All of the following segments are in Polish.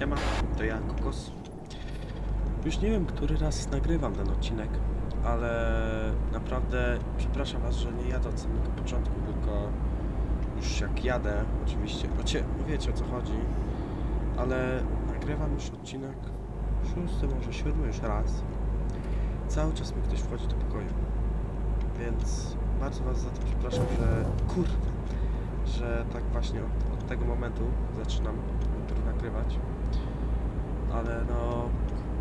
Siema, to ja, Kokos. Już nie wiem, który raz nagrywam ten odcinek, ale naprawdę przepraszam was, że nie jadę od samego początku, tylko już jak jadę, oczywiście, wiecie, wiecie o co chodzi, ale nagrywam już odcinek szósty, może siódmy już raz. Cały czas mi ktoś wchodzi do pokoju, więc bardzo was za to przepraszam, że kurwa, że tak właśnie od, od tego momentu zaczynam nagrywać. Ale no,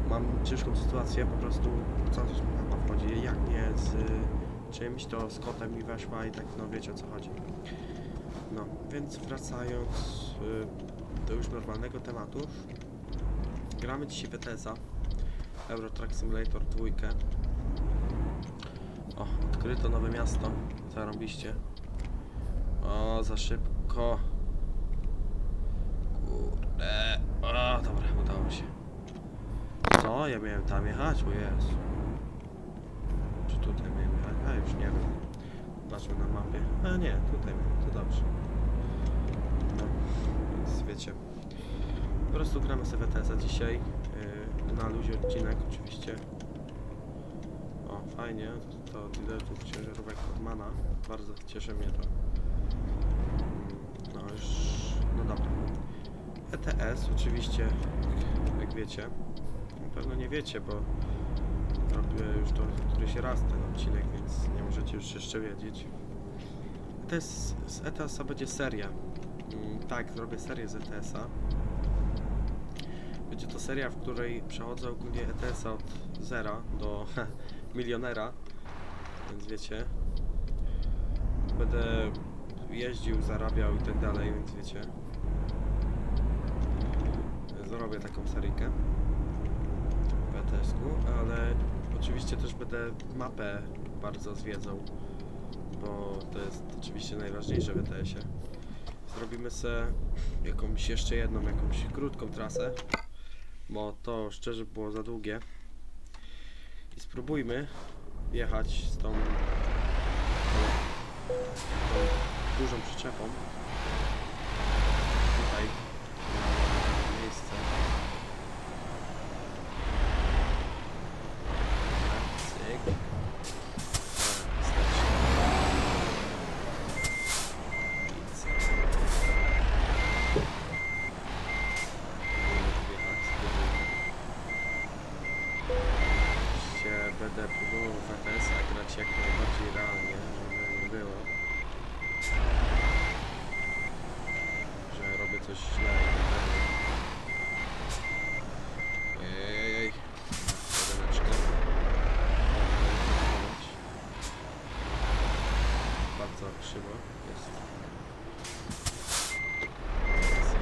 mam ciężką sytuację, po prostu czas mi mama wchodzi, jak nie z y, czymś, to z kotem mi weszła i tak, no wiecie o co chodzi. No, więc wracając y, do już normalnego tematu, gramy dzisiaj w ETS-a, Euro Truck Simulator 2. O, odkryto nowe miasto, zarobiście. O, za szybko. Kurde. O, dobra, udało się. Co? Ja miałem tam jechać? O Jezu. Czy tutaj miałem jechać? A, już nie wiem. Zobaczmy na mapie. A nie, tutaj miałem, to dobrze. No, więc wiecie. Po prostu gramy sobie w ETS-a dzisiaj. Yy, na luzie odcinek oczywiście. O, fajnie. To dealerów ciężarówek Kormana. Bardzo cieszy mnie to. No już, no dobra. ETS oczywiście, jak wiecie, na pewno nie wiecie, bo robię już to któryś raz ten odcinek, więc nie możecie już jeszcze wiedzieć. ETS, z ETS-a będzie seria. Mm, tak, zrobię serię z ETS-a. Będzie to seria, w której przechodzę ogólnie ETS-a od zera do milionera, więc wiecie. Będę jeździł, zarabiał i tak dalej, więc wiecie. Zrobię taką seryjkę w ETS-ku, ale oczywiście też będę mapę bardzo zwiedzał, bo to jest oczywiście najważniejsze w ETS-ie. Zrobimy sobie jakąś jeszcze jedną, jakąś krótką trasę, bo to szczerze było za długie. I spróbujmy jechać z tą, tą dużą przyczepą. Tutaj na miejsce. Cyk. Dobra, wystarczy. I cyk. Spróbujmy wjechać, spróbujmy. Oczywiście będę próbował w ETS-a grać jak najbardziej realnie, żeby nie było. że robię coś źle i tak dalej. Ojej, jedyneczkę. Bardzo krzywo jest. Teraz to cyk.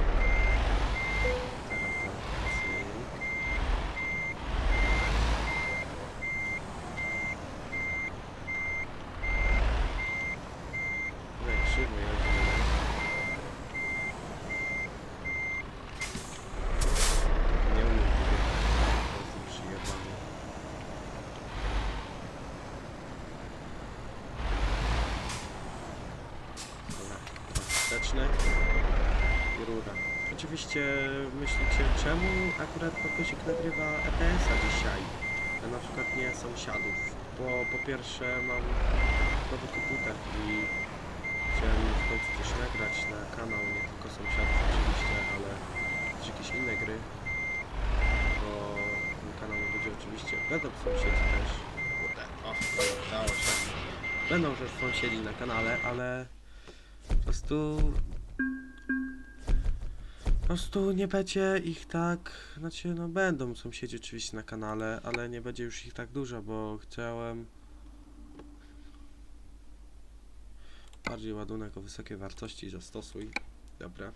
No jak krzywo jedzie. no. Nie umiem tego. Jestem przyjebany. Dobra, i rura. Oczywiście myślicie, czemu akurat Kokosik nagrywa ETS-a dzisiaj, a na przykład nie sąsiadów? Bo po pierwsze mam nowy komputer i chciałem w końcu coś nagrać na kanał, nie tylko sąsiadów oczywiście, ale też jakieś inne gry bo ten kanał będzie oczywiście, będą sąsiedzi też, o, udało się, będą też sąsiedzi na kanale, ale prostu, po prostu nie będzie ich tak, znaczy no będą sąsiedzi oczywiście na kanale, ale nie będzie już ich tak dużo, bo chciałem bardziej ładunek o wysokiej wartości zastosuj, dobra.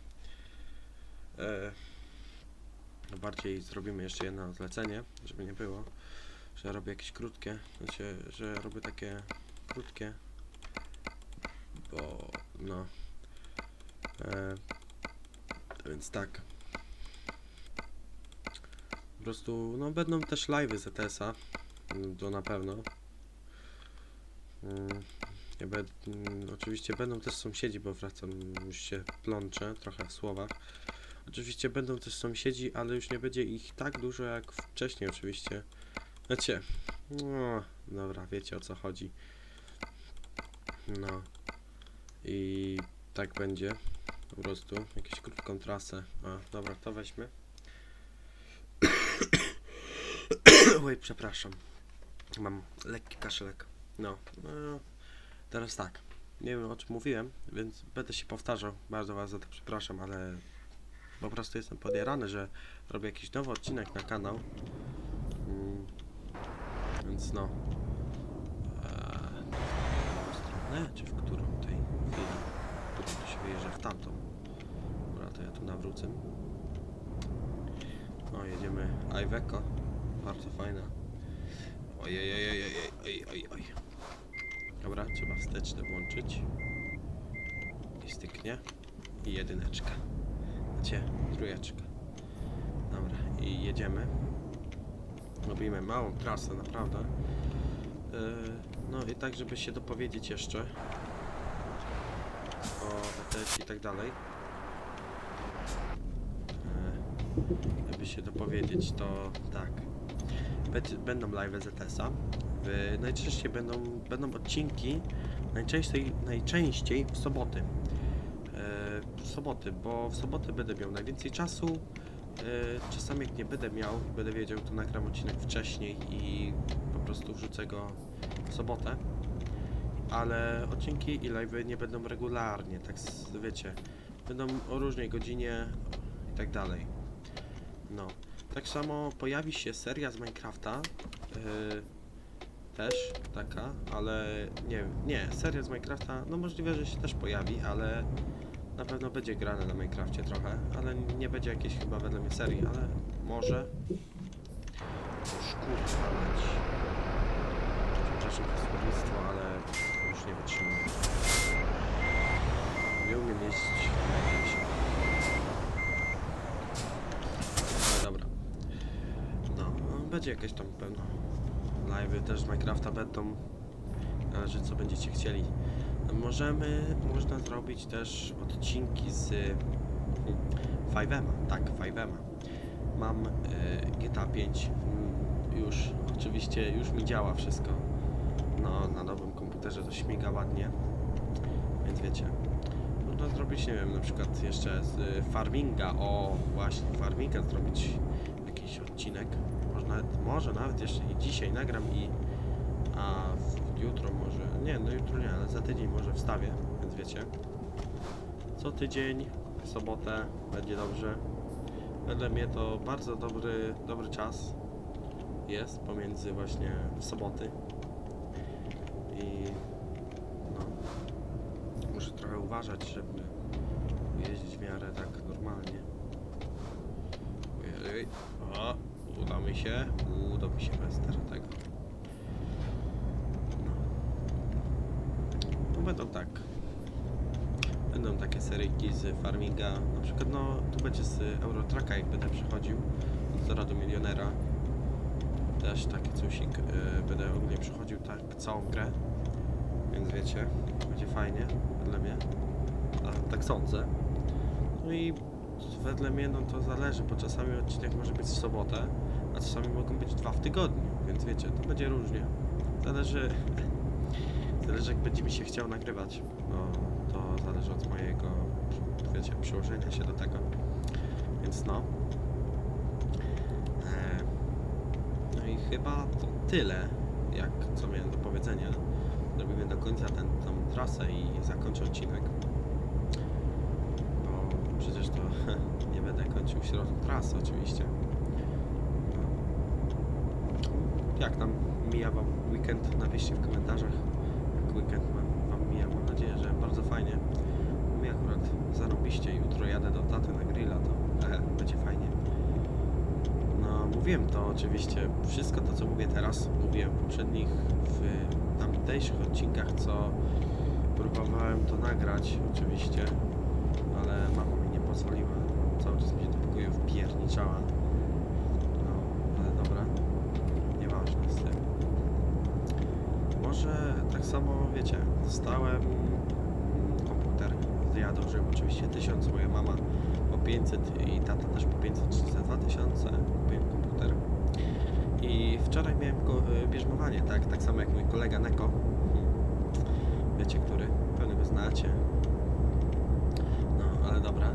E, no bardziej zrobimy jeszcze jedno zlecenie, żeby nie było, że robię jakieś krótkie, znaczy, że robię takie krótkie, bo no, e, więc tak. Po prostu, no będą też live'y z ETS-a, mm, to na pewno. Mm, Ja be, mm, oczywiście będą też sąsiedzi, bo wracam, już się plączę trochę w słowach Oczywiście będą też sąsiedzi, ale już nie będzie ich tak dużo jak wcześniej oczywiście. Wiecie, no dobra, wiecie o co chodzi. No i tak będzie po prostu, jakąś krótką trasę. A, dobra, to weźmy. Oj, przepraszam. Mam lekki kaszelek. No, no, teraz tak. Nie wiem o czym mówiłem, więc będę się powtarzał. Bardzo was za to przepraszam, ale po prostu jestem podjarany, że robię jakiś nowy odcinek na kanał. Mm, więc no. Eee, w którą stronę, czy w którą tej chwili? Tutaj to się wyjeżdża w tamtą. Dobra, to ja tu nawrócę. O, jedziemy Iveco. Bardzo fajna. Ojej, ojej, ojej, ojej, ojej, oj. Dobra, trzeba wsteczne włączyć. I styknie. I jedyneczka. Gdzie? Trójeczka. Dobra, i jedziemy. Robimy małą trasę, naprawdę. Yy, no i tak, żeby się dopowiedzieć jeszcze o ETS i tak dalej. Żeby się dopowiedzieć, to tak. Bę- Będą live ZS-a. W- Najczęściej będą, będą odcinki, najczęściej, najczęściej w soboty. E, w soboty, bo w soboty będę miał najwięcej czasu. E, czasami jak nie będę miał, będę wiedział, to nagram odcinek wcześniej i po prostu wrzucę go w sobotę. Ale odcinki i live nie będą regularnie, tak wiecie. Będą o różnej godzinie i tak dalej. No. Tak samo pojawi się seria z Minecrafta. Yy, też taka, ale nie nie, seria z Minecrafta, no możliwe, że się też pojawi, ale na pewno będzie grane na Minecrafcie trochę, ale nie będzie jakiejś chyba wedle mnie serii, ale może. Już kurwa mać. Przepraszam za ale już nie wytrzymuję. Nie umiem na jakimś. No dobra. No, będzie jakieś tam pewno live'y też z Minecrafta będą. Zależy co będziecie chcieli. Możemy, można zrobić też odcinki z hmm, 5 tak, 5 Mam y, GTA 5 mm, już, oczywiście już mi działa wszystko. No, na nowym komputerze to śmiga ładnie. Więc wiecie. Można zrobić, nie wiem, na przykład jeszcze z y, Farminga, o właśnie, Farminga zrobić jakiś odcinek. Może nawet, może nawet jeszcze i dzisiaj nagram i a jutro może, nie, no jutro nie, ale za tydzień może wstawię, więc wiecie. Co tydzień, w sobotę będzie dobrze. Wedle mnie to bardzo dobry, dobry czas jest pomiędzy właśnie w soboty i no muszę trochę uważać, żeby jeździć w miarę tak normalnie. Ojej. O, uda mi się, uda mi się bez tego. No. no będą tak. Będą takie seryjki z farminga. Na przykład no tu będzie z Eurotraka jak będę przechodził od zera milionera. Też taki cusik. Yy, będę ogólnie przechodził tak całą grę. Więc wiecie, będzie fajnie wedle mnie. A, tak sądzę. No i wedle mnie no to zależy, bo czasami odcinek może być w sobotę, a czasami mogą być dwa w tygodniu, więc wiecie, to będzie różnie. Zależy, zależy jak będzie mi się chciał nagrywać, no to zależy od mojego, wiecie, przyłożenia się do tego, więc no. E, no i chyba to tyle, jak co miałem do powiedzenia. Zrobimy do końca tę trasę i zakończę odcinek. Bo przecież to nie będę kończył środku trasy oczywiście. No. Jak tam mija wam weekend? Napiszcie w komentarzach, jak weekend wam, mija. Mam nadzieję, że bardzo fajnie. Mi akurat zarobiście. Jutro jadę do taty na grilla, to będzie fajnie. Mówiłem to oczywiście. Wszystko to, co mówię teraz, mówiłem w poprzednich, w tamtejszych odcinkach, co próbowałem to nagrać, oczywiście, ale mama mi nie pozwoliła. Cały czas mi się do wpierniczała. No, ale dobra. Nieważne z tym. Może tak samo, wiecie, dostałem mm, komputer. Ja dożyłem oczywiście tysiąc, moja mama 500 i tata też po 500, czyli za 2000 kupiłem komputer. I wczoraj miałem y, bierzmowanie, tak, tak samo jak mój kolega Neko. Hmm. Wiecie, który? Pewnie go znacie. No, ale dobra.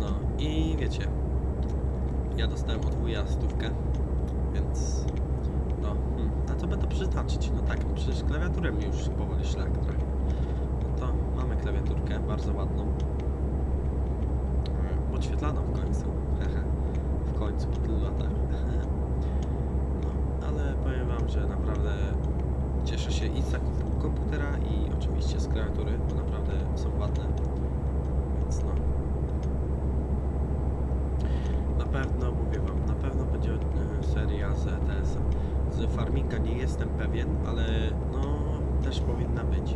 No i wiecie, ja dostałem od wuja stówkę, więc no, hmm, na co by to przeznaczyć? No tak, no przecież klawiaturę mi już powoli szlak trafi. No to mamy klawiaturkę, bardzo ładną. E, Podświetlaną w końcu. Hehe. W końcu, po tylu latach. Ale powiem wam, że naprawdę cieszę się i z zakupu komputera i oczywiście z klawiatury, bo naprawdę są ładne. Więc no. Na pewno, mówię wam, na pewno będzie e, seria z ETS. Z Farminga nie jestem pewien, ale no też powinna być.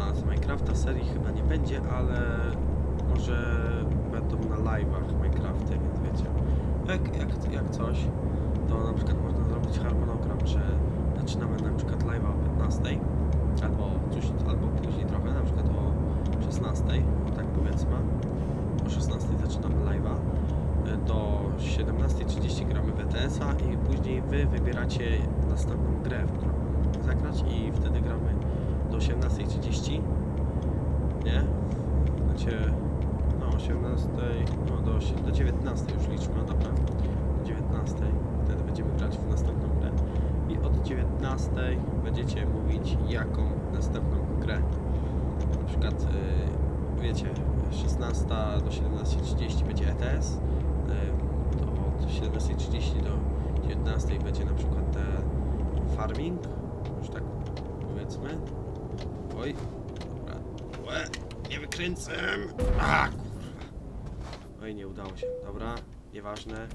A z Minecrafta serii chyba nie będzie, ale może będą na live'ach Minecrafty, więc wiecie. Jak, jak, jak coś, to na przykład można zrobić harmonogram, że zaczynamy na przykład live'a o 15, albo coś, albo później trochę, na przykład o 16, o tak powiedzmy. O 16 zaczynamy live'a e, do 17.30 gramy w ETS-a i później wy wybieracie następną grę, w którą zagrać i wtedy gramy do 18.30 nie? Znaczy no 18, no do, do 19 już liczmy, dobra do 19 wtedy będziemy grać w następną grę i od 19 będziecie mówić jaką następną grę. Na przykład y, wiecie 16 do 17.30 będzie ETS y, to od 17.30 do 19 będzie na przykład e, farming już tak powiedzmy. Oj dobra. Łe, nie wykręcę. A kurwa. Oj nie udało się. Dobra nieważne.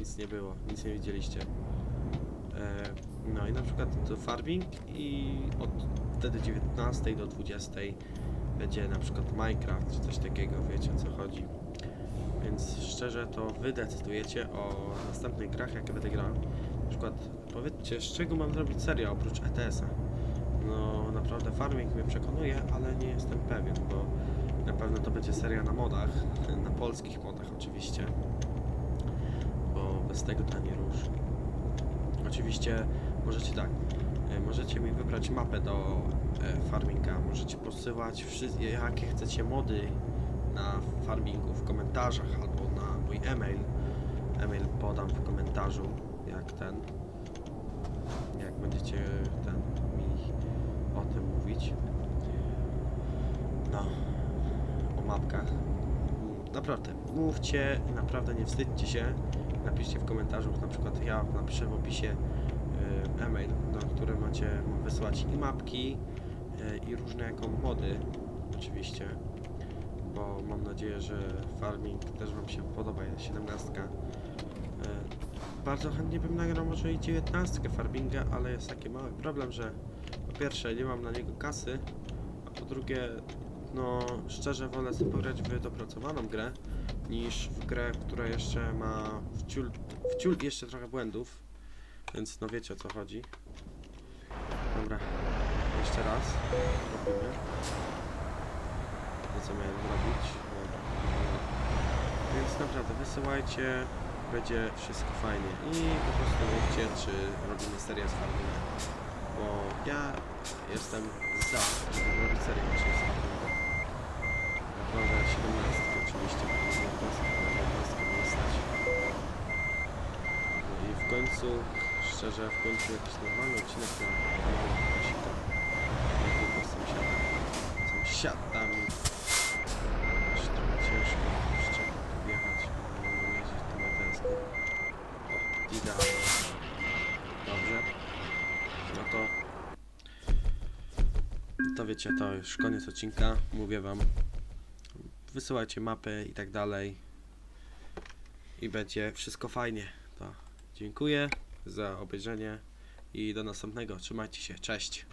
Nic nie było nic nie widzieliście. E, no i na przykład to farming i od wtedy 19 do 20 będzie na przykład Minecraft czy coś takiego, wiecie o co chodzi. Więc szczerze to wy decydujecie o następnych grach, jakie będę grał. Na przykład powiedzcie, z czego mam zrobić serię oprócz ETS-a. No naprawdę farming mnie przekonuje, ale nie jestem pewien, bo na pewno to będzie seria na modach, na polskich modach oczywiście. Bo bez tego to nie rusz. Oczywiście możecie tak, e, możecie mi wybrać mapę do e, farminga, możecie posyłać wszystkie jakie chcecie mody na farmingu w komentarzach albo na mój e-mail. E-mail podam w komentarzu jak ten, jak będziecie ten mi o tym mówić. No, o mapkach. Naprawdę, mówcie, naprawdę nie wstydźcie się. Napiszcie w komentarzu, na przykład ja napiszę w opisie e-mail, na który macie wysłać i mapki, y, i różne jaką mody, oczywiście, bo mam nadzieję, że farming też Wam się podoba, 17. Y, bardzo chętnie bym nagrał może i 19 farminga, ale jest taki mały problem, że po pierwsze nie mam na niego kasy, a po drugie, no szczerze wolę sobie pograć w dopracowaną grę, niż w grę, która jeszcze ma wciul, wciul jeszcze trochę błędów, więc no wiecie o co chodzi. Dobra, jeszcze raz robimy. To co miałem zrobić. Dobra. Więc naprawdę wysyłajcie, będzie wszystko fajnie i po prostu mówcie, czy robimy serię z Farminga. Bo ja jestem za, żeby robić serię właśnie z Farminga. Naprawdę 17 oczywiście, bo na 19 na 19 nie stać. No i w końcu, szczerze, w końcu jakiś normalny odcinek na kanale Kasika. Tylko z sąsiadami. Sąsiadami. Trochę ciężko jeszcze wjechać, bo nie umiem jeździć tym ETS-kiem. O, idealnie. Dobrze. No to... To wiecie, to już koniec odcinka. Mówię wam, wysyłajcie mapy i tak dalej i będzie wszystko fajnie to dziękuję za obejrzenie i do następnego. Trzymajcie się. Cześć